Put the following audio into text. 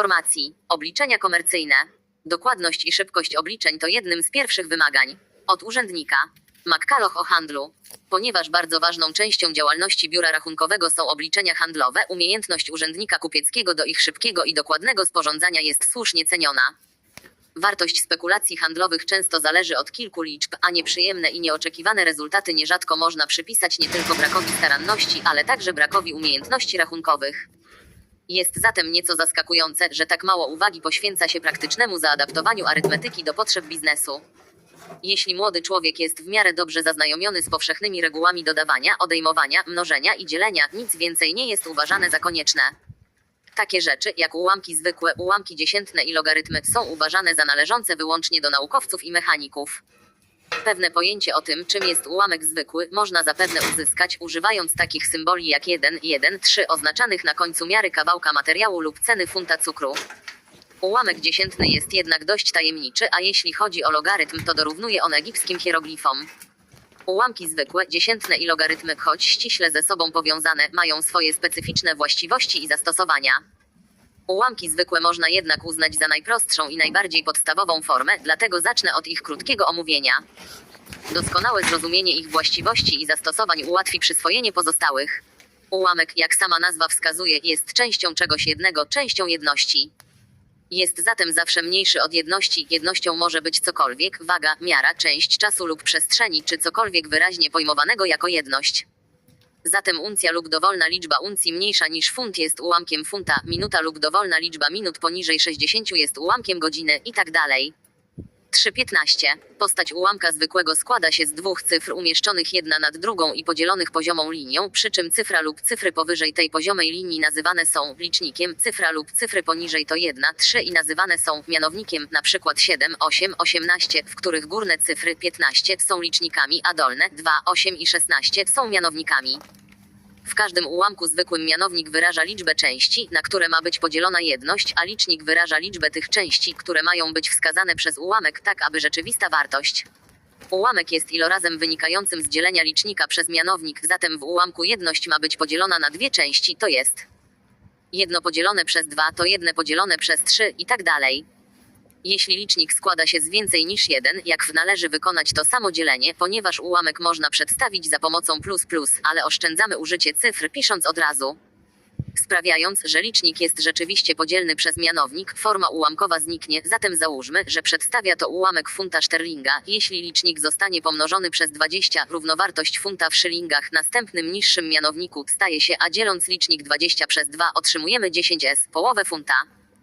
informacji. Obliczenia komercyjne. Dokładność i szybkość obliczeń to jednym z pierwszych wymagań. Od urzędnika. Makkaloch o handlu. Ponieważ bardzo ważną częścią działalności biura rachunkowego są obliczenia handlowe, umiejętność urzędnika kupieckiego do ich szybkiego i dokładnego sporządzania jest słusznie ceniona. Wartość spekulacji handlowych często zależy od kilku liczb, a nieprzyjemne i nieoczekiwane rezultaty nierzadko można przypisać nie tylko brakowi staranności, ale także brakowi umiejętności rachunkowych. Jest zatem nieco zaskakujące, że tak mało uwagi poświęca się praktycznemu zaadaptowaniu arytmetyki do potrzeb biznesu. Jeśli młody człowiek jest w miarę dobrze zaznajomiony z powszechnymi regułami dodawania, odejmowania, mnożenia i dzielenia, nic więcej nie jest uważane za konieczne. Takie rzeczy, jak ułamki zwykłe, ułamki dziesiętne i logarytmy, są uważane za należące wyłącznie do naukowców i mechaników. Pewne pojęcie o tym, czym jest ułamek zwykły, można zapewne uzyskać, używając takich symboli jak 1, 1, 3 oznaczanych na końcu miary kawałka materiału lub ceny funta cukru. Ułamek dziesiętny jest jednak dość tajemniczy, a jeśli chodzi o logarytm, to dorównuje on egipskim hieroglifom. Ułamki zwykłe, dziesiętne i logarytmy, choć ściśle ze sobą powiązane, mają swoje specyficzne właściwości i zastosowania. Ułamki zwykłe można jednak uznać za najprostszą i najbardziej podstawową formę, dlatego zacznę od ich krótkiego omówienia. Doskonałe zrozumienie ich właściwości i zastosowań ułatwi przyswojenie pozostałych. Ułamek, jak sama nazwa wskazuje, jest częścią czegoś jednego, częścią jedności. Jest zatem zawsze mniejszy od jedności. Jednością może być cokolwiek, waga, miara, część czasu lub przestrzeni, czy cokolwiek wyraźnie pojmowanego jako jedność. Zatem uncja lub dowolna liczba uncji mniejsza niż funt jest ułamkiem funta, minuta lub dowolna liczba minut poniżej 60 jest ułamkiem godziny i tak dalej. 3.15. Postać ułamka zwykłego składa się z dwóch cyfr umieszczonych jedna nad drugą i podzielonych poziomą linią, przy czym cyfra lub cyfry powyżej tej poziomej linii nazywane są licznikiem, cyfra lub cyfry poniżej to 1, 3 i nazywane są mianownikiem, na przykład 7, 8, 18, w których górne cyfry 15 są licznikami, a dolne 2, 8 i 16 są mianownikami. W każdym ułamku zwykłym mianownik wyraża liczbę części, na które ma być podzielona jedność, a licznik wyraża liczbę tych części, które mają być wskazane przez ułamek tak, aby rzeczywista wartość. Ułamek jest ilorazem wynikającym z dzielenia licznika przez mianownik, zatem w ułamku jedność ma być podzielona na dwie części, to jest jedno podzielone przez dwa to jedne podzielone przez trzy i tak dalej. Jeśli licznik składa się z więcej niż jeden, jak w należy wykonać to samo dzielenie, ponieważ ułamek można przedstawić za pomocą plus plus, ale oszczędzamy użycie cyfr pisząc od razu. Sprawiając, że licznik jest rzeczywiście podzielny przez mianownik, forma ułamkowa zniknie, zatem załóżmy, że przedstawia to ułamek funta szterlinga. Jeśli licznik zostanie pomnożony przez 20, równowartość funta w szylingach następnym niższym mianowniku staje się, a dzieląc licznik 20 przez 2 otrzymujemy 10s, połowę funta.